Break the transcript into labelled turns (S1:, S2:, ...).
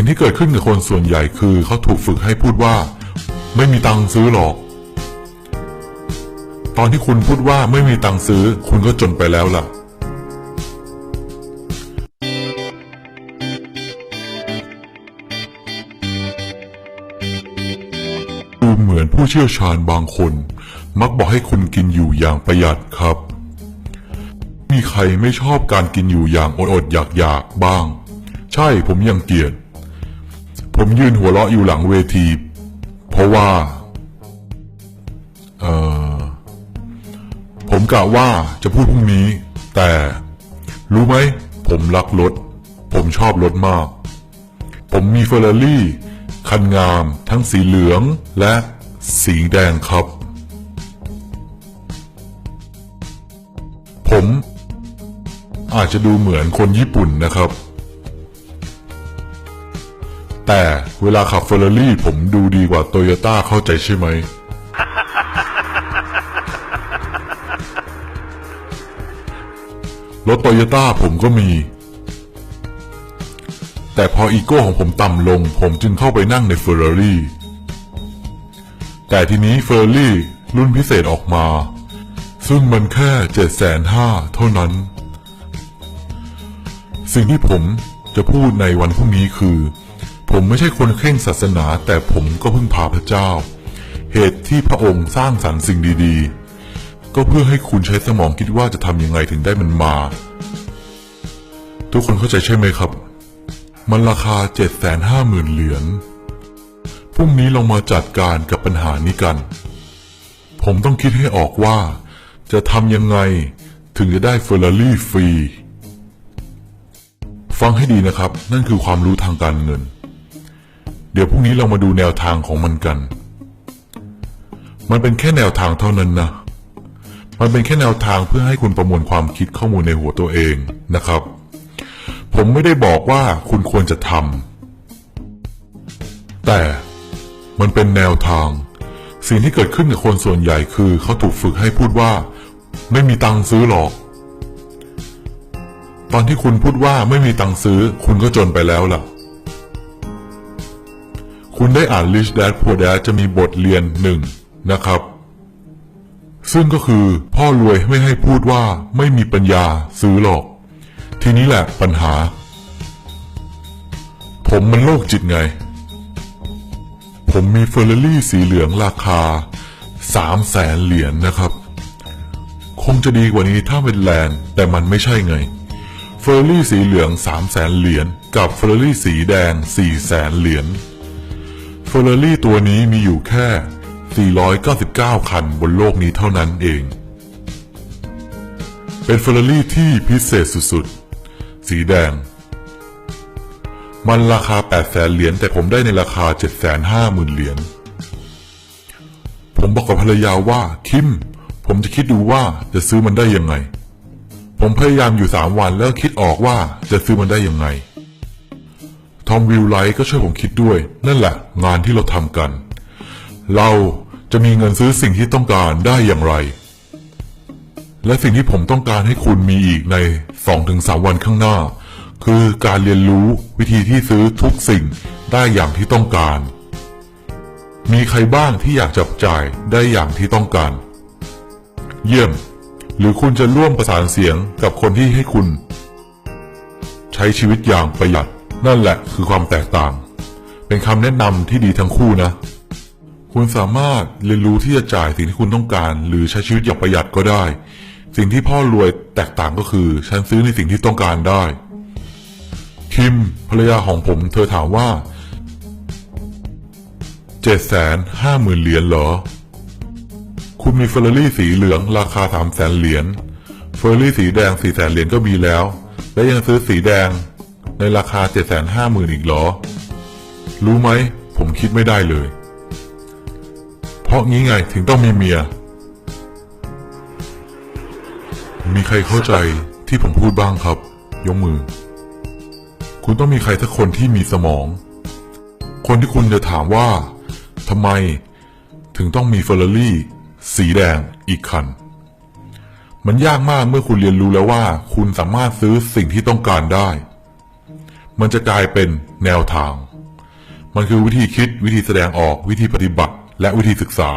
S1: สิ่งที่เกิดขึ้นกับคนส่วนใหญ่คือเขาถูกฝึกให้พูดว่า ไม่มีตังค์ซื้อหรอก ตอนที่คุณพูดว่าไม่มีตังค์ซื้อ คุณก็จนไปแล้วล่ะดูเหมือนผู้เชี่ยวชาญบางคน มักบอกให้คุณกินอยู่อย่างประหยัดครับ มีใครไม่ชอบการกินอยู่อย่างอดๆอยากๆบ้าง ใช่ผมยังเกลียด ผมยืนหัวเราะอยู่หลังเวที เพราะว่า เออผมกะว่าจะพูดพรุ่งนี้ แต่รู้ไหม ผมรักรถ ผมชอบรถมาก ผมมีเฟอร์รารี่ คันงามทั้งสีเหลืองและสีแดงครับ ผมอาจจะดูเหมือนคนญี่ปุ่นนะครับ แต่เวลาขับเฟอร์รารี่ผมดูดีกว่าโตโยต้าเข้าใจใช่ไหม รถโตโยต้าผมก็มี แต่พออีโก้ของผมต่ำลง ผมจึงเข้าไปนั่งในเฟอร์รารี่ แต่ทีนี้เฟอร์รารี่รุ่นพิเศษออกมา ซึ่งมันแค่เจ็ดแสนห้าเท่านั้น สิ่งที่ผมจะพูดในวันพรุ่งนี้คือ ผมไม่ใช่คนเคร่งศาสนาแต่ผมก็พึ่งพาพระเจ้า เหตุที่พระองค์สร้างสรรค์สิ่งดีๆ ก็เพื่อให้คุณใช้สมองคิดว่าจะทำยังไงถึงได้มันมา ทุกคนเข้าใจใช่ไหมครับ มันราคาเจ็ดแสนห้าหมื่นเหรียญพรุ่งนี้ลองมาจัดการกับปัญหานี้กัน ผมต้องคิดให้ออกว่า จะทำยังไงถึงจะได้เฟอร์รารี่ฟรี ฟังให้ดีนะครับ นั่นคือความรู้ทางการเงิน เดี๋ยวพรุ่งนี้เรามาดูแนวทางของมันกัน มันเป็นแค่แนวทางเท่านั้นนะ มันเป็นแค่แนวทางเพื่อให้คุณประมวลความคิดข้อมูลในหัวตัวเองนะครับ ผมไม่ได้บอกว่าคุณควรจะทำ แต่มันเป็นแนวทาง สิ่งที่เกิดขึ้นกับคนส่วนใหญ่คือเขาถูกฝึกให้พูดว่า ไม่มีตังค์ซื้อหรอกตอนที่คุณพูดว่าไม่มีตังค์ซื้อ คุณก็จนไปแล้วล่ะ คุณได้อ่าน Rich Dad Poor Dad จะมีบทเรียนหนึ่งนะครับ ซึ่งก็คือพ่อรวยไม่ให้พูดว่าไม่มีปัญญาซื้อหรอก ทีนี้แหละปัญหา ผมมันโรคจิตไง ผมมีเฟอร์รารี่สีเหลืองราคาสามแสนเหรียญนะครับ คงจะดีกว่านี้ถ้าเป็นแลนด์แต่มันไม่ใช่ไงเฟอร์รี่สีเหลืองสามแสนเหรียญกับเฟอร์รารี่สีแดงสี่แสนเหรียญ เฟอร์รารี่ตัวนี้มีอยู่แค่ 499 คันบนโลกนี้เท่านั้นเอง เป็นเฟอร์รารี่ที่พิเศษสุดๆ สีแดง มันราคา 8 แสนเหรียญแต่ผมได้ในราคา 7 5 0 0 0 0 เหรียญ ผมบอกกับภรรยาว่าคิม ผมจะคิดดูว่าจะซื้อมันได้ยังไง ผมพยายามอยู่ 3 วันแล้วคิดออกว่าจะซื้อมันได้ยังไง ทอมวิลไลท์ก็ช่วยผมคิดด้วย นั่นแหละ งานที่เราทำกัน เราจะมีเงินซื้อสิ่งที่ต้องการได้อย่างไร และสิ่งที่ผมต้องการให้คุณมีอีกใน 2-3 วันข้างหน้า คือการเรียนรู้วิธีที่ซื้อทุกสิ่งได้อย่างที่ต้องการ มีใครบ้างที่อยากจับจ่ายได้อย่างที่ต้องการ เยี่ยม หรือคุณจะร่วมประสานเสียงกับคนที่ให้คุณ ใช้ชีวิตอย่างประหยัด นั่นแหละคือความแตกต่าง เป็นคำแนะนำที่ดีทั้งคู่นะ คุณสามารถเรียนรู้ที่จะจ่ายสิ่งที่คุณต้องการ หรือใช้ชีวิตอย่างประหยัดก็ได้ สิ่งที่พ่อรวยแตกต่างก็คือ ฉันซื้อในสิ่งที่ต้องการได้ คิมภรรยาของผม เธอถามว่าเจ็ดแสนห้าหมื่นเหรียญเหรอ คุณมีเฟอร์รารี่สีเหลืองราคาสามแสนเหรียญ เฟอร์รารี่สีแดงสี่แสนเหรียญก็มีแล้ว และยังซื้อสีแดง ในราคาเจ็ดแสนห้าหมื่นอีกหรอ รู้ไหม ผมคิดไม่ได้เลย เพราะงี้ไงถึงต้องมีเมีย มีใครเข้าใจที่ผมพูดบ้างครับ ยกมือ คุณต้องมีใครสักคนที่มีสมอง คนที่คุณจะถามว่าทำไมถึงต้องมีเฟอร์รารี่สีแดงอีกคัน มันยากมากเมื่อคุณเรียนรู้แล้วว่า คุณสามารถซื้อสิ่งที่ต้องการได้ มันจะกลายเป็นแนวทาง มันคือวิธีคิดวิธีแสดงออกวิธีปฏิบัติ และวิธีศึกษา